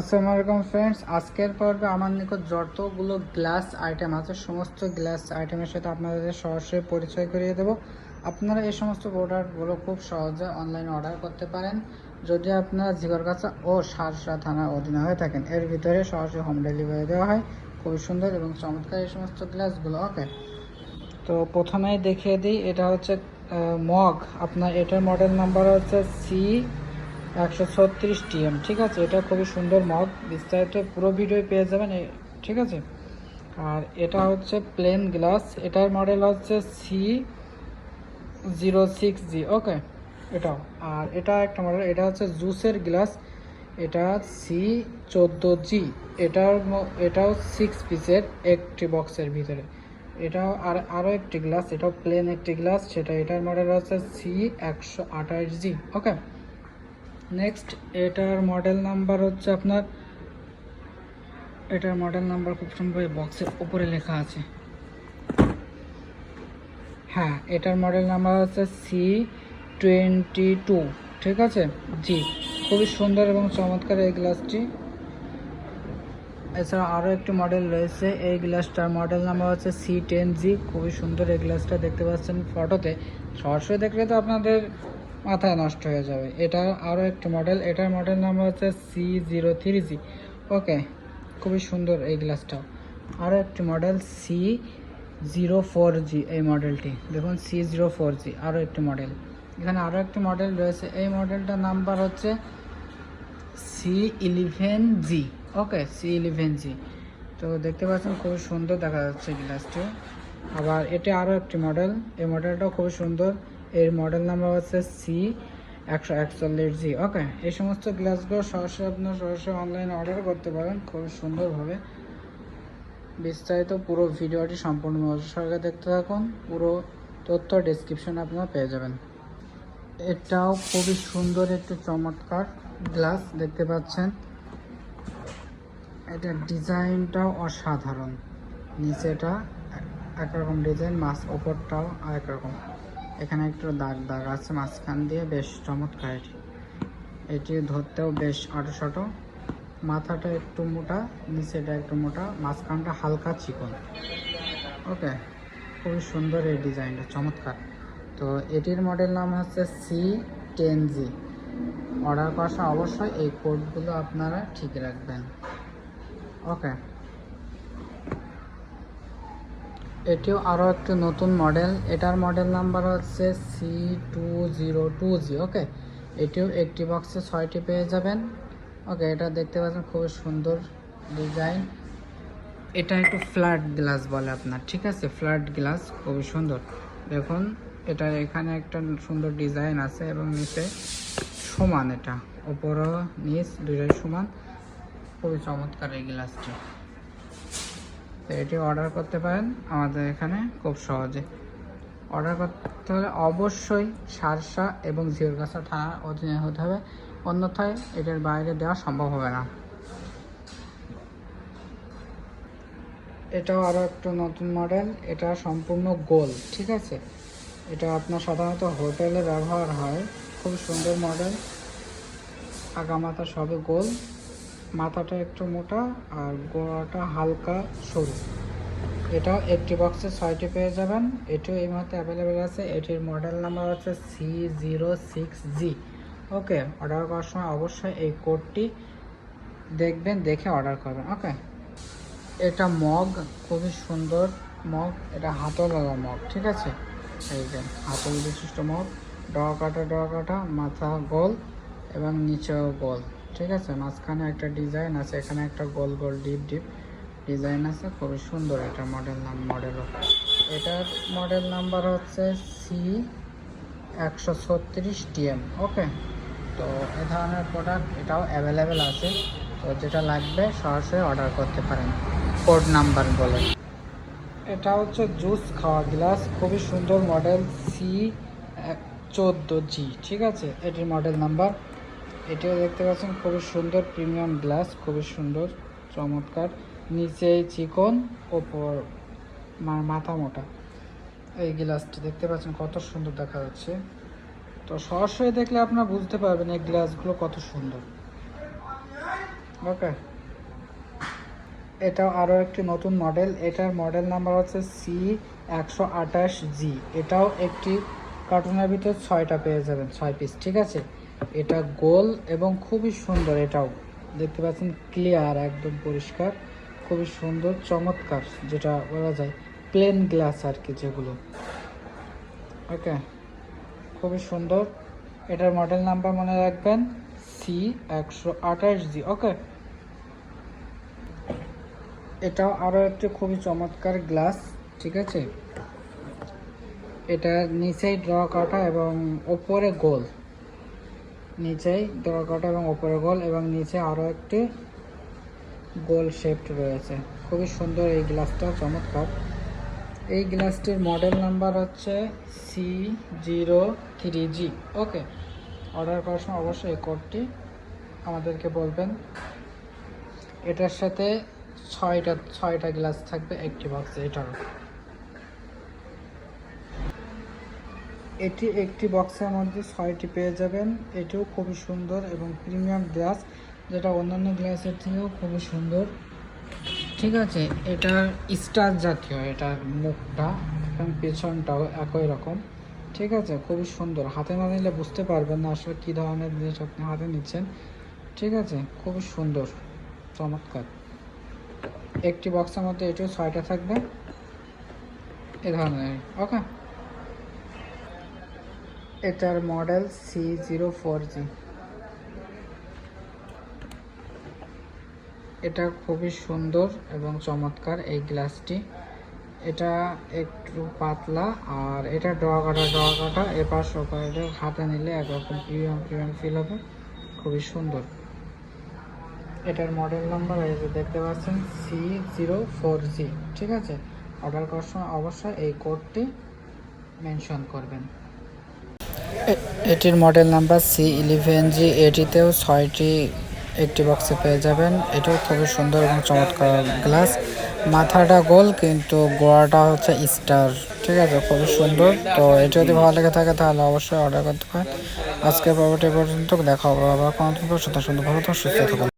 আসসালামু আলাইকুম ফ্রেন্ডস আজকের পর্বে আমার নিকট যতগুলো গ্লাস আইটেম আছে, সমস্ত গ্লাস আইটেমের সাথে আপনাদের সরাসরি পরিচয় করিয়ে দেব। আপনারা এই সমস্ত প্রোডাক্টগুলো খুব সহজে অনলাইনে অর্ডার করতে পারেন। যদি আপনারা জিগরগাছা ও সারসা থানার অধীনে হয়ে থাকেন, এর ভিতরে সরাসরি হোম ডেলিভারি দেওয়া হয়। খুবই সুন্দর এবং চমৎকার এই সমস্ত গ্লাসগুলো ওকে তো প্রথমেই দেখিয়ে দিই, এটা হচ্ছে মগ আপনার এটার মডেল নাম্বার হচ্ছে সি একশো ছত্রিশ টিএম, ঠিক আছে? এটা খুবই সুন্দর মগ বিস্তারিত পুরো ভিডিও পেয়ে যাবেন ঠিক আছে? আর এটা হচ্ছে প্লেন গ্লাস এটার মডেল হচ্ছে C zero six G okay এটাও। আর এটা একটা মডেল এটা হচ্ছে জুসের গ্লাস এটা সি চোদ্দ জি এটার এটাও সিক্স পিসের একটি বক্সের ভিতরে। এটাও আর আরও একটি গ্লাস এটাও প্লেন একটি গ্লাস সেটা এটার মডেল হচ্ছে সি একশো আঠাশ জি ওকে নেক্সট এটার মডেল নাম্বার হচ্ছে আপনার, এটার মডেল নাম্বার খুব সুন্দর বক্সের উপরে লেখা আছে। হ্যাঁ এটার মডেল নাম্বার হচ্ছে সি টোয়েন্টি টু ঠিক আছে? জি, খুবই সুন্দর এবং চমৎকার এই গ্লাসটি এছাড়া আরও একটি মডেল রয়েছে, এই গ্লাসটার মডেল নাম্বার হচ্ছে সি টেন জি খুবই সুন্দর এই গ্লাসটা দেখতে পাচ্ছেন ফটোতে সরাসরি দেখলে তো আপনাদের মাথায় নষ্ট হয়ে যাবে। এটা আরও একটি মডেল এটার মডেল নাম্বার হচ্ছে C zero three G okay খুবই সুন্দর এই গ্লাসটাও আরও একটি model C zero four G এই মডেলটি দেখুন সি জিরো ফোর জি আরও একটি মডেল এখানে আরও একটি মডেল রয়েছে। এই মডেলটার নাম্বার হচ্ছে C eleven G okay C eleven G তো দেখতে পাচ্ছেন খুবই সুন্দর দেখা যাচ্ছে গ্লাসটি আবার এটি আরও একটি মডেল এই মডেলটাও খুবই সুন্দর। এর মডেল নাম্বার হচ্ছে সি একশো একচল্লিশ জি ওকে এই সমস্ত গ্লাসগুলো সরাসরি আপনার সরাসরি অনলাইনে অর্ডার করতে পারেন, খুব সুন্দরভাবে। বিস্তারিত পুরো ভিডিওটি সম্পূর্ণ সহকারে দেখতে থাকুন, পুরো তথ্য ডিসক্রিপশনে আপনারা পেয়ে যাবেন। এটাও খুবই সুন্দর একটু চমৎকার গ্লাস দেখতে পাচ্ছেন। এটার ডিজাইনটাও অসাধারণ। নিচেটা এক- একরকম ডিজাইন মাছ ওপরটাও আরেক রকম। এখানে একটু দাগ দাগ আছে মাঝখান দিয়ে, বেশ চমৎকার এটি। এটি ধরতেও বেশ আটো শটো মাথাটা একটু মোটা, নিচেটা একটু মোটা, মাঝখানটা হালকা চিকন। ওকে, খুবই সুন্দর এই ডিজাইনটা, চমৎকার। তো এটির মডেল নাম হচ্ছে সি টেন জি অর্ডার করা অবশ্যই এই কোডগুলো আপনারা ঠিক রাখবেন। ওকে। এটিও আরও একটি নতুন মডেল। এটার মডেল নাম্বার হচ্ছে C two zero two G okay এটিও একটি বক্সে ছয়টি পেয়ে যাবেন। ওকে এটা দেখতে পাচ্ছেন খুবই সুন্দর ডিজাইন এটা একটু ফ্ল্যাট গ্লাস বলে আপনার, ঠিক আছে? ফ্ল্যাট গ্লাস খুবই সুন্দর। দেখুন, এটা এখানে একটা সুন্দর ডিজাইন আছে এবং নিচে সমান এটা। ওপরও নিচ দুটাই সমান। খুবই চমৎকার এই গ্লাসটি তো এটি অর্ডার করতে পারেন আমাদের এখানে খুব সহজে। অর্ডার করতে হলে অবশ্যই সারসা এবং জিওরগাছা থানার অধীনে হতে হবে, অন্যথায় এটার বাইরে দেওয়া সম্ভব হবে না। এটাও আরও একটা নতুন মডেল এটা সম্পূর্ণ গোল, ঠিক আছে? এটা আপনার সাধারণত হোটেলে ব্যবহার হয়, খুব সুন্দর মডেল আগামাথা সবে গোল। মাথাটা একটু মোটা আর গোড়াটা হালকা সরু। এটা একটি বক্সে ছয়টি পেয়ে যাবেন। এটিও এই মুহূর্তে অ্যাভেলেবেল আছে। এটির মডেল নাম্বার হচ্ছে C zero six G okay order করার সময় অবশ্যই এই কোডটি দেখবেন, দেখে অর্ডার করবেন, ওকে? এটা মগ, খুবই সুন্দর মগ। এটা হাতলওয়ালা মগ, ঠিক আছে? এই যে হাতল বিশিষ্ট মগ। ডগা কাটা কাটা মাথা গোল এবং নিচেও গোল। ঠিক আছে? মাঝখানে একটা ডিজাইন আছে, এখানে একটা গোল গোল ডিপ ডিপ ডিজাইন আছে, খুবই সুন্দর এটা মডেল নাম মডেলও এটার মডেল নাম্বার হচ্ছে সি একশো ছত্রিশ টিএম ওকে তো এ ধরনের প্রোডাক্ট এটাও অ্যাভেলেবেল আছে। তো যেটা লাগবে, সরাসরি অর্ডার করতে পারেন। কোড নাম্বার বলে। এটা হচ্ছে জুস খাওয়া গ্লাস খুবই সুন্দর মডেল সি চোদ্দ জি ঠিক আছে? এটির মডেল নাম্বার এটিও দেখতে পাচ্ছেন, খুবই সুন্দর প্রিমিয়াম গ্লাস খুবই সুন্দর, চমৎকার। নিচে চিকন, ওপর মাথা মোটা। এই গ্লাসটি দেখতে পাচ্ছেন, কত সুন্দর দেখা যাচ্ছে। তো সরাসরি দেখলে আপনারা বুঝতে পারবেন এই গ্লাসগুলো কত সুন্দর। ওকে এটাও আরও একটি নতুন মডেল এটার মডেল নাম্বার হচ্ছে সি একশো আঠাশ জি এটাও একটি কার্টুনের ভিতর ছয়টা পেয়ে যাবেন, ছয় পিস ঠিক আছে? এটা গোল এবং খুবই সুন্দর, এটাও। দেখতে পাচ্ছেন ক্লিয়ার একদম পরিষ্কার, খুবই সুন্দর, চমৎকার, যেটা বলা যায় প্লেন গ্লাস আর কি যেগুলো। ওকে খুবই সুন্দর। এটার মডেল নাম্বার মনে রাখবেন সি একশো আঠাশ জি ওকে এটাও আরও একটি খুবই চমৎকার গ্লাস ঠিক আছে? এটা নিচেই ড্র কাটা এবং ওপরে গোল। নিচেই ড্র কাটা এবং ওপরে গোল এবং নিচে আরও একটি গোল শেপড রয়েছে। খুবই সুন্দর এই গ্লাসটা, চমৎকার। এই গ্লাসটির মডেল নাম্বার হচ্ছে C zero three G okay, order করার সময় অবশ্যই এই কোডটি আমাদেরকে বলবেন। এটার সাথে ছয়টা ছয়টা গ্লাস থাকবে একটি বক্সে, এটারও। এটি একটি বক্সের মধ্যে ছয়টি পেয়ে যাবেন। এটিও খুবই সুন্দর এবং প্রিমিয়াম গ্লাস যেটা অন্যান্য গ্লাসের থেকেও খুবই সুন্দর। ঠিক আছে, এটার স্টার জাতীয়, এটার মুখটা এবং পেছনটাও একই রকম। ঠিক আছে, খুবই সুন্দর। হাতে না নিলে বুঝতে পারবেন না আসলে কী ধরনের জিনিস আপনি হাতে নিচ্ছেন। ঠিক আছে, খুবই সুন্দর, চমৎকার। একটি বক্সের মধ্যে এটিও ছয়টা থাকবে। এ ধরনের ওকে এটার model C zero four G এটা খুবই সুন্দর এবং চমৎকার এই গ্লাসটি। এটা একটু পাতলা আর এটা ডোয়া কাটা ডোয়া কাটা এপাশ ওপাশ হাতে নিলে একরকম প্রিমিয়াম প্রিমিয়াম ফিল হবে। খুবই সুন্দর। এটার মডেল নাম্বার এই যে দেখতে পাচ্ছেন সি জিরো ফোর জি ঠিক আছে? অর্ডার করার সময় অবশ্যই এই কোডটি মেনশন করবেন। এটির model number C eleven G এটিতেও ছয়টি একটি বক্সে পেয়ে যাবেন। এটাও খুবই সুন্দর এবং চমৎকার গ্লাস মাথাটা গোল, কিন্তু গোয়াটা হচ্ছে স্টার ঠিক আছে, খুবই সুন্দর। তো এটা যদি ভালো লেগে থাকে, তাহলে অবশ্যই অর্ডার করতে পারেন। আজকের পর্বটি পর্যন্ত। দেখা হবে আবার কোনো সুন্দর সুন্দর, ভালো তো সুস্থ থাকুন।